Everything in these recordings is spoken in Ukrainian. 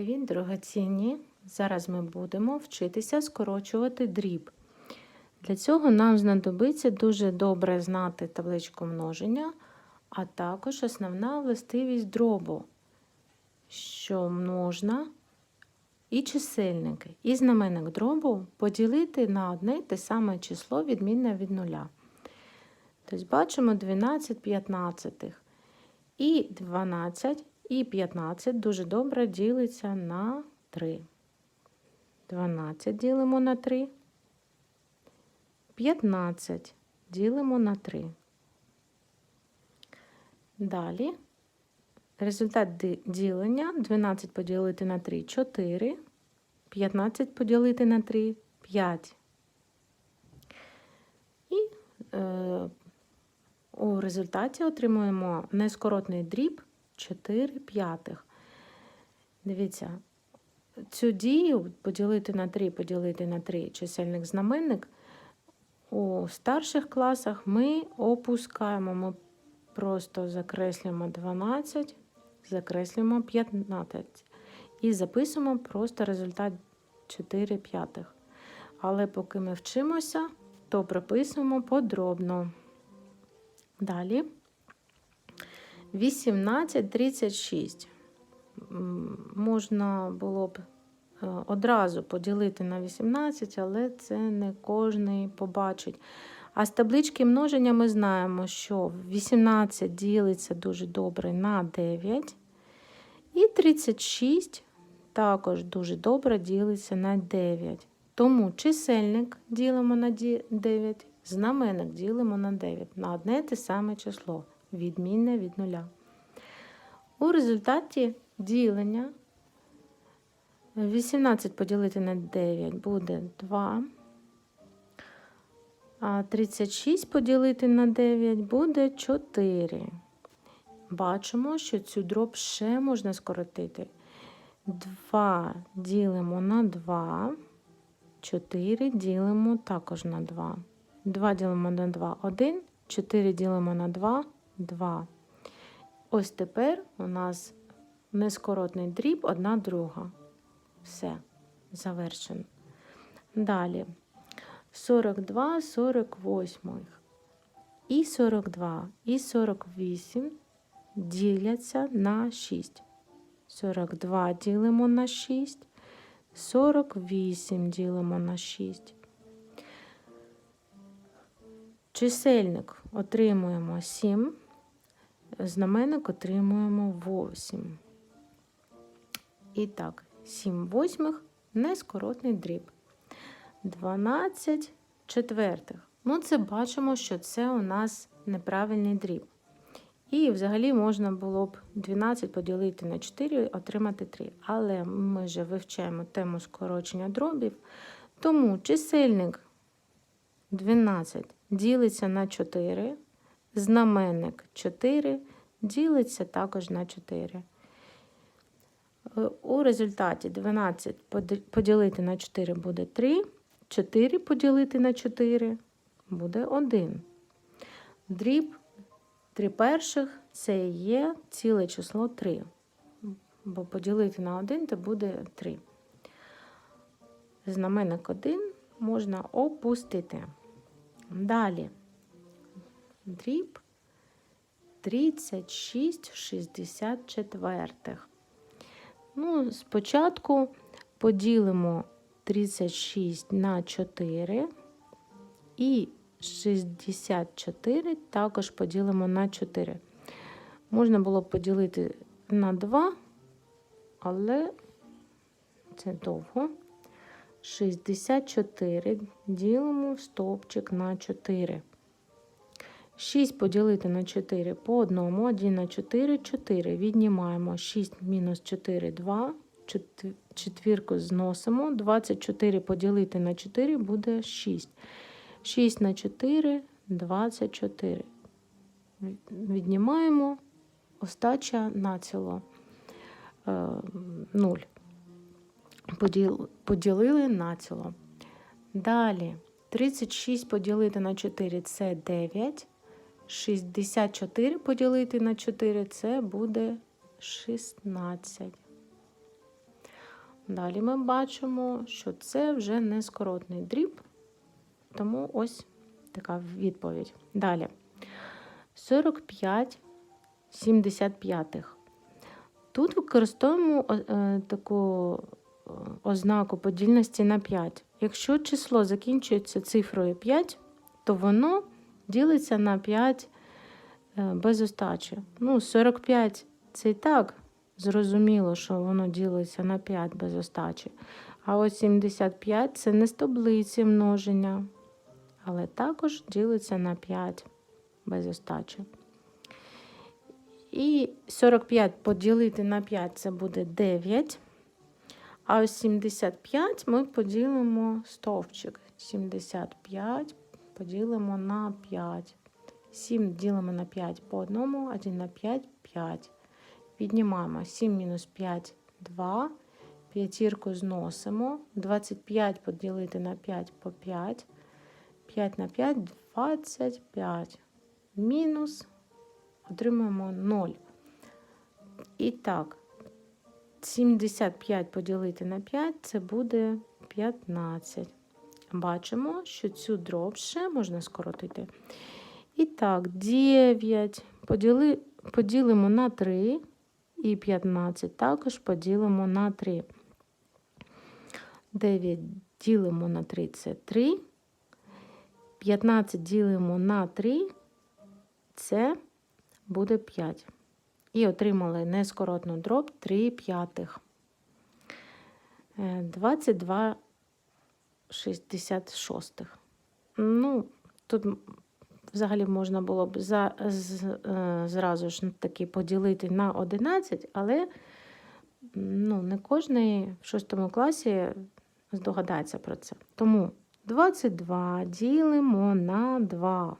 Привіт, дорогоцінні! Зараз ми будемо вчитися скорочувати дріб. Для цього нам знадобиться дуже добре знати табличку множення, а також основна властивість дробу, що можна і чисельники, і знаменник дробу поділити на одне те саме число відмінне від нуля. Тобто бачимо 12 п'ятнадцятих. І 12 і 15 дуже добре ділиться на 3. 12 ділимо на 3. 15 ділимо на 3. Далі результат ділення 12 поділити на 3 4. 15 поділити на 3 5. І е, у результаті отримуємо нескоротний дріб 4 п'ятих. Дивіться, цю дію поділити на 3, поділити на 3 чисельник знаменник. У старших класах ми опускаємо, ми просто закреслюємо 12, закреслюємо 15 і записуємо просто результат 4 п'ятих. Але поки ми вчимося, то прописуємо подробно. Далі 18,36. Можна було б е, одразу поділити на 18, але це не кожний побачить. А з таблички множення ми знаємо, що 18 ділиться дуже добре на 9. І 36 також дуже добре ділиться на 9. Тому чисельник ділимо на 9, знаменник ділимо на 9, на одне те саме число, відмінне від нуля. У результаті ділення 18 поділити на 9 буде 2. А 36 поділити на 9 буде 4. Бачимо, що цю дроб ще можна скоротити. 2 ділимо на 2. 4 ділимо також на 2. 2 ділимо на 2 1. 4 ділимо на 2 2. Ось тепер у нас нескоротний дріб, одна друга. Все, завершено. Далі 42 48. І 42, і 48 діляться на 6. 42 ділимо на 6. 48 ділимо на 6. Чисельник отримуємо 7, знаменник отримуємо 8. І так, 7 восьмих нескоротний дріб. 12 четвертих. Ну, це бачимо, що це у нас неправильний дріб. І взагалі можна було б 12 поділити на 4 отримати 3. Але ми вже вивчаємо тему скорочення дробів. Тому чисельник 12 ділиться на 4, знаменник 4 ділиться також на 4. Е, У результаті 12 поділити на 4 буде 3, 4 поділити на 4 буде 1. Дріб 3 перших це є ціле число 3. Бо поділити на 1 це буде 3. Знаменник 1 можна опустити. Далі. Дріб 36 64. Ну, спочатку поділимо 36 на 4 і 64 також поділимо на 4. Можна було поділити на 2, але це довго. 64 ділимо стовпчик на 4. 6 поділити на 4 по одному, 1 на 4, 4. Віднімаємо 6 мінус 4, 2. Четвірку зносимо. 24 поділити на 4 буде 6. 6 на 4 24. Віднімаємо остача націло 0. Поділ, поділили націло. Далі 36 поділити на 4 це 9. 64 поділити на 4 це буде 16. Далі ми бачимо, що це вже не скоротний дріб, тому ось така відповідь. Далі. 45 75. Тут використовуємо е, таку е, ознаку подільності на 5. Якщо число закінчується цифрою 5, то воно ділиться на 5 е, без остачі. Ну, 45 це і так зрозуміло, що воно ділиться на 5 без остачі. А ось 75 це не з таблиці множення, але також ділиться на 5 без остачі. І 45 поділити на 5 це буде 9. А ось 75 ми поділимо стовпчик. 75 поділимо на 5. 7 ділимо на 5 по одному, 1 на 5 5. Віднімаємо 7 мінус 5 2. П'ятірку зносимо. 25 поділити на 5 по 5. 5 на 5 25. Мінус отримуємо 0. І так, 75 поділити на 5 це буде 15. Бачимо, що цю дроб ще можна скоротити. І так, 9 поділи, поділимо на 3 і 15 також поділимо на 3. 9 ділимо на 3 це 3. 15 ділимо на 3 це буде 5. І отримали нескоротну дроб 3 п'ятих. Е, 22 66. Ну, тут взагалі можна було б за, з, е, зразу ж таки поділити на 11, але ну, не кожен в 6 класі здогадається про це. Тому 22 ділимо на 2.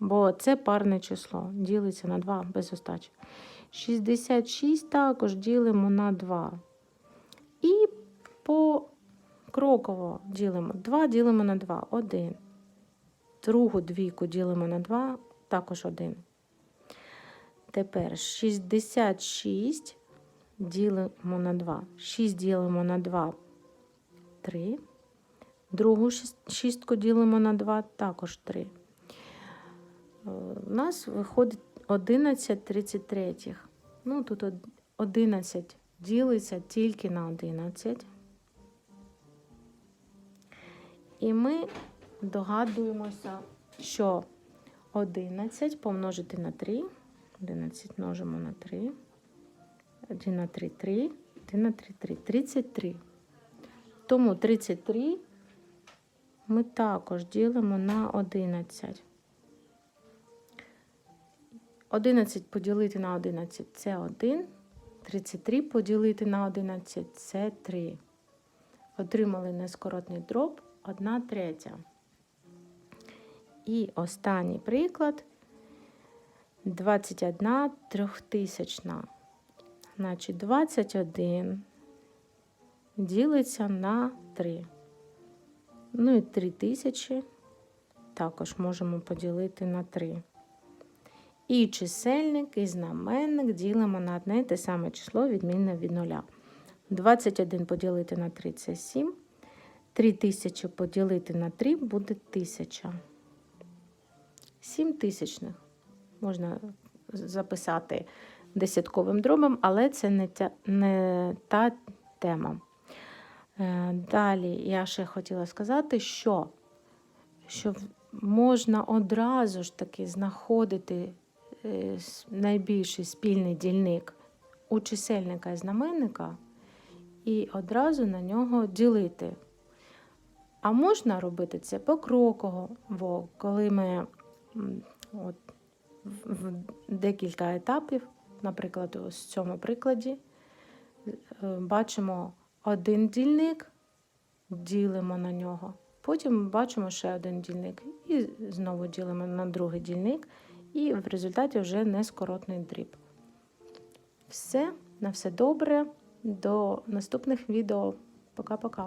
Бо це парне число, ділиться на 2 без остачі. 66 також ділимо на 2. І покроково ділимо. 2 ділимо на 2, 1. Другу двійку ділимо на 2, також 1. Тепер 66 ділимо на 2. 6 ділимо на 2, 3. Другу шістку ділимо на 2, також 3. Е, У нас виходить 11 33. Ну, тут 11 ділиться тільки на 11. І ми догадуємося, що 11 помножити на 3. 11 множимо на 3. 1 на 3 3. 1 на 3 3. 33. Тому 33 ми також ділимо на 11. 11 поділити на 11 це 1. 33 поділити на 11 це 3. Отримали нескоротний дроб 1 третя. І останній приклад 21 трьохтисячна. Значить, 21 ділиться на 3. Ну і 3000 також можемо поділити на 3. І чисельник, і знаменник ділимо на одне те саме число відмінне від нуля. 21 поділити на 3 це 7. 3000 поділити на 3 буде 1000. 7 тисячних можна записати десятковим дробом, але це не, ця, не та тема. Е, Далі я ще хотіла сказати, що, що можна одразу ж таки знаходити е, найбільший спільний дільник у чисельника і знаменника і одразу на нього ділити. А можна робити це покроково, коли ми от, в декілька етапів, наприклад, в цьому прикладі, е, бачимо один дільник, ділимо на нього. Потім бачимо ще один дільник і знову ділимо на другий дільник, і в результаті вже нескоротний дріб. Все, на все добре. До наступних відео. Пока-пока.